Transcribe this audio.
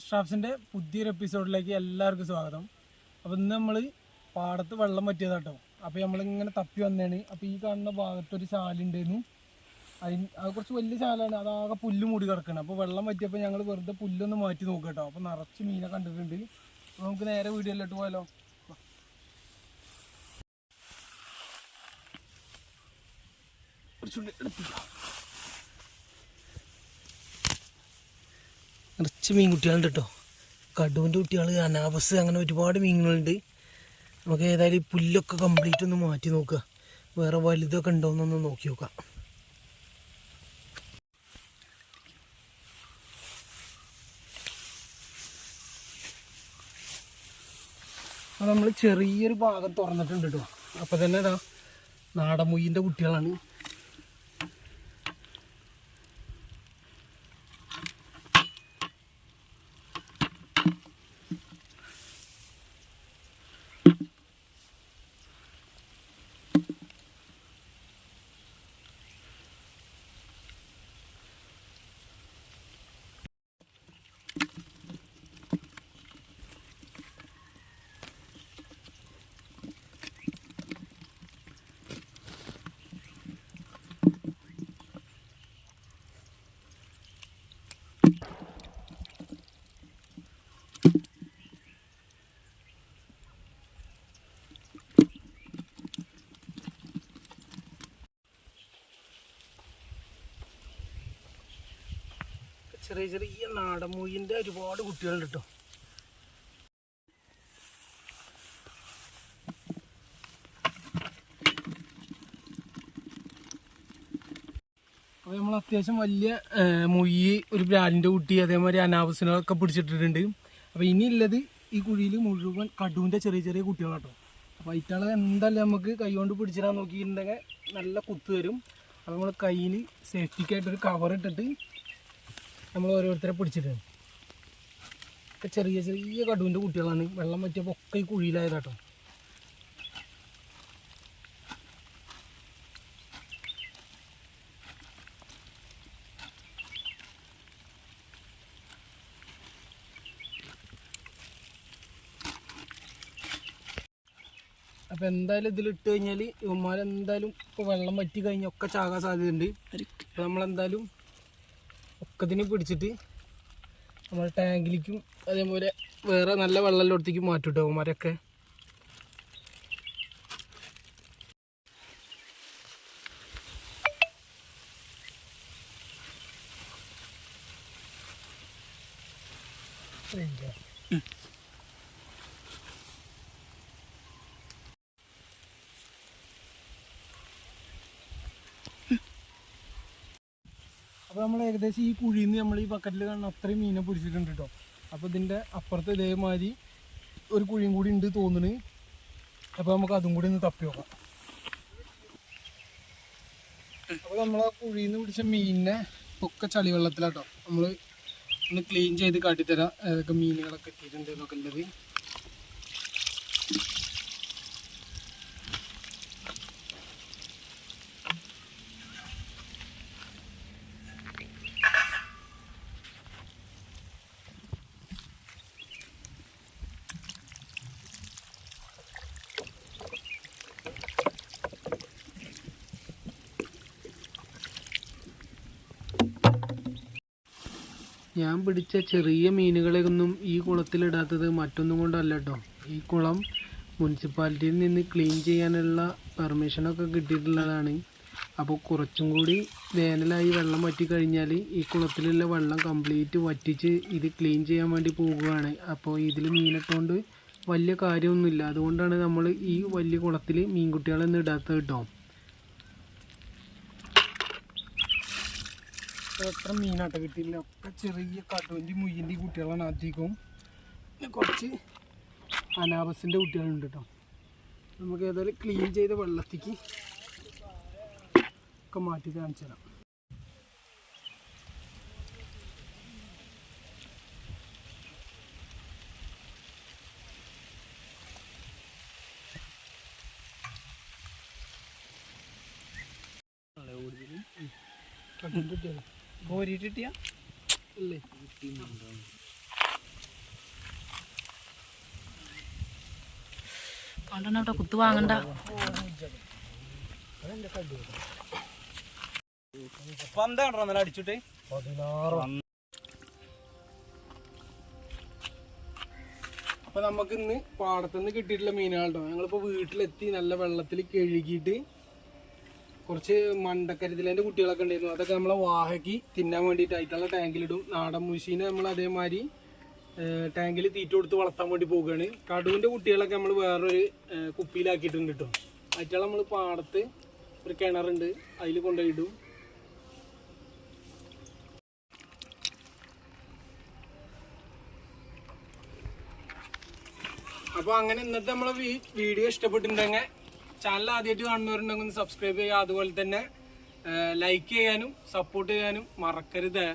Fish പുതിയൊരു എപ്പിസോഡിലേക്ക് എല്ലാവർക്കും സ്വാഗതം. അപ്പോൾ ഇന്ന് നമ്മൾ പാടത്ത് വെള്ളം പറ്റിയതാട്ടോ അപ്പോൾ നമ്മളിങ്ങനെ തപ്പി വന്നതാണ് അപ്പോൾ ഈ കാണുന്ന ഭാഗത്തൊരു ചാലുണ്ടായിരുന്നു അതിന് അത് കുറച്ച് വലിയ ചാലാണ് അതാകെ പുല്ല് മൂടി കിടക്കണം. അപ്പോൾ വെള്ളം പറ്റിയപ്പോൾ ഞങ്ങൾ വെറുതെ പുല്ലൊന്ന് മാറ്റി നോക്കുക കേട്ടോ അപ്പോൾ നിറച്ച് മീനെ കണ്ടിട്ടുണ്ട്. അപ്പോൾ നമുക്ക് നേരെ വീഡിയോയിലോട്ട് പോയാലോ? കുറച്ചുണ്ട് കുറച്ചുകൂടി നിറച്ച് മീൻകുട്ടികളുണ്ട് കേട്ടോ. കടുവിന്റെ കുട്ടികൾ അനാബസ് അങ്ങനെ ഒരുപാട് മീനുകളുണ്ട്. നമുക്ക് ഏതായാലും പുല്ലൊക്കെ കംപ്ലീറ്റ് ഒന്ന് മാറ്റി നോക്കുക. വേറെ വലുതൊക്കെ ഉണ്ടോയെന്നൊന്ന് നോക്കി നോക്കാം. നമ്മൾ ചെറിയൊരു ഭാഗം തുറന്നിട്ടുണ്ട് കേട്ടോ. അപ്പോൾ തന്നെ ഇതാ നാടൻ കുട്ടികളാണ്. ചെറിയ ചെറിയ നാടൻ ഒരുപാട് കുട്ടികളുണ്ട് കേട്ടോ അപ്പോൾ നമ്മൾ അത്യാവശ്യം വലിയ മുയ്യ് ഒരു ബ്രാൻഡിന്റെ കുട്ടി അതേമാതിരി അനാവശ്യങ്ങളൊക്കെ പിടിച്ചിട്ടിട്ടുണ്ട്. അപ്പോൾ ഇനിയുള്ളത് ഈ കുഴിയിൽ മുഴുവൻ കടുവിന്റെ ചെറിയ ചെറിയ കുട്ടികളാട്ടോ. അപ്പോൾ അയിറ്റാളെ എന്തായാലും നമുക്ക് കൈ കൊണ്ട് പിടിച്ചിടാൻ നോക്കിയിട്ടുണ്ടെങ്കിൽ നല്ല കുത്ത് വരും അപ്പോൾ നമ്മൾ കയ്യിൽ സേഫ്റ്റിക്കായിട്ടൊരു കവർ ഇട്ടിട്ട് നമ്മൾ ഓരോരുത്തരെ പിടിച്ചിട്ടുണ്ട് ചെറിയ ചെറിയ കടുവിന്റെ കുട്ടികളാണ്. വെള്ളം പറ്റിയപ്പോൾ ഒക്കെ ഈ കുഴിയിലായതാട്ടോ. അപ്പം എന്തായാലും ഇതിലിട്ട് കഴിഞ്ഞാൽ ഇവന്മാരെന്തായാലും ഇപ്പോൾ വെള്ളം വറ്റി കഴിഞ്ഞാൽ ഒക്കെ ചാകാൻ സാധ്യതയുണ്ട്. അപ്പോൾ നമ്മളെന്തായാലും ഒക്കത്തിനെ പിടിച്ചിട്ട് നമ്മൾ ടാങ്കിലേക്കും അതേപോലെ വേറെ നല്ല വെള്ളമുള്ളടത്തേക്കും മാറ്റും കേട്ടോ അവന്മാരൊക്കെ. അപ്പോൾ നമ്മൾ ഏകദേശം ഈ കുഴിയിൽ നിന്ന് നമ്മൾ ഈ ബക്കറ്റിൽ കാണുന്ന അത്രയും മീനെ പിടിച്ചിട്ടുണ്ട് കേട്ടോ അപ്പോൾ ഇതിന്റെ അപ്പുറത്ത് ഇതേമാതിരി ഒരു കുഴിയും കൂടി ഉണ്ട് തോന്നുന്നു അപ്പോൾ നമുക്ക് അതും കൂടി ഒന്ന് തപ്പി നോക്കാം. അപ്പോൾ നമ്മൾ ആ കുഴിയിൽ നിന്ന് പിടിച്ച മീനിനെ ഒക്കെ ചളി വെള്ളത്തിലാട്ടോ നമ്മൾ ഒന്ന് ക്ലീൻ ചെയ്ത് കാട്ടിത്തരാം ഏതൊക്കെ മീനുകളൊക്കെ എത്തിയിട്ടുണ്ട് എന്നൊക്കെ ഉള്ളത്. ഞാൻ പിടിച്ച ചെറിയ മീനുകളെയൊന്നും ഈ കുളത്തിലിടാത്തത് മറ്റൊന്നും കൊണ്ടല്ല കേട്ടോ ഈ കുളം മുനിസിപ്പാലിറ്റിയിൽ നിന്ന് ക്ലീൻ ചെയ്യാനുള്ള പെർമിഷനൊക്കെ കിട്ടിയിട്ടുള്ളതാണ്. അപ്പോൾ കുറച്ചും കൂടി വേനലായി വെള്ളം വറ്റി കഴിഞ്ഞാൽ ഈ കുളത്തിലുള്ള വെള്ളം കംപ്ലീറ്റ് വറ്റിച്ച് ഇത് ക്ലീൻ ചെയ്യാൻ വേണ്ടി പോവുകയാണ് അപ്പോൾ ഇതിൽ മീനിട്ടുകൊണ്ട് വലിയ കാര്യമൊന്നുമില്ല. അതുകൊണ്ടാണ് നമ്മൾ ഈ വലിയ കുളത്തിൽ മീൻകുട്ടികളൊന്നും ഇടാത്തത് കേട്ടോ എത്ര മീനാട്ട കിട്ടിയില്ല. ഒക്കെ ചെറിയ കടുവന്റെ മുയ്യന്റെ കുട്ടികളാണ് അധികവും. പിന്നെ കുറച്ച് അനാബസിന്റെ കുട്ടികളുണ്ട് കേട്ടോ നമുക്ക് ഏതായാലും ക്ലീൻ ചെയ്ത വെള്ളത്തേക്ക് ഒക്കെ മാറ്റി കാണിച്ചു തരാം. Thank കുട്ടികൾ കോരിട്ട് കിട്ടിയാ ഇല്ലേ. കണ്ടോട്ടെ കുത്തു വാങ്ങണ്ട. പന്താണ്ടോ നല്ല അടിച്ചിട്ട്? അപ്പൊ നമുക്ക് ഇന്ന് പാടത്തുനിന്ന് കിട്ടിയിട്ടുള്ള മീനുകളുണ്ടോ ഞങ്ങളിപ്പോ വീട്ടിലെത്തി നല്ല വെള്ളത്തിൽ കഴുകിയിട്ട് കുറച്ച് മണ്ടക്കരുതലിന്റെ കുട്ടികളൊക്കെ ഉണ്ടായിരുന്നു. അതൊക്കെ നമ്മളെ വാഹയ്ക്ക് തിന്നാൻ വേണ്ടിയിട്ടായിട്ടുള്ള ടാങ്കിലിടും. നാടൻ മുഷീനെ നമ്മൾ അതേമാതിരി ടാങ്കിൽ തീറ്റ കൊടുത്ത് വളർത്താൻ വേണ്ടി പോവുകയാണ്. കടുവിന്റെ കുട്ടികളൊക്കെ നമ്മൾ വേറൊരു കുപ്പിയിലാക്കിയിട്ടുണ്ട് കേട്ടോ. അയറ്റാൾ നമ്മൾ പാടത്ത് ഒരു കിണറുണ്ട്. അതിൽ കൊണ്ടുപോയിടും. അപ്പോൾ അങ്ങനെ ഇന്നത്തെ നമ്മളെ വീഡിയോ ഇഷ്ടപ്പെട്ടിട്ടുണ്ടെങ്കിൽ ചാനൽ ആദ്യമായിട്ട് കാണുന്നവരുണ്ടെങ്കിൽ സബ്സ്ക്രൈബ് ചെയ്യുക. അതുപോലെ തന്നെ ലൈക്ക് ചെയ്യാനും സപ്പോർട്ട് ചെയ്യാനും മറക്കരുത്.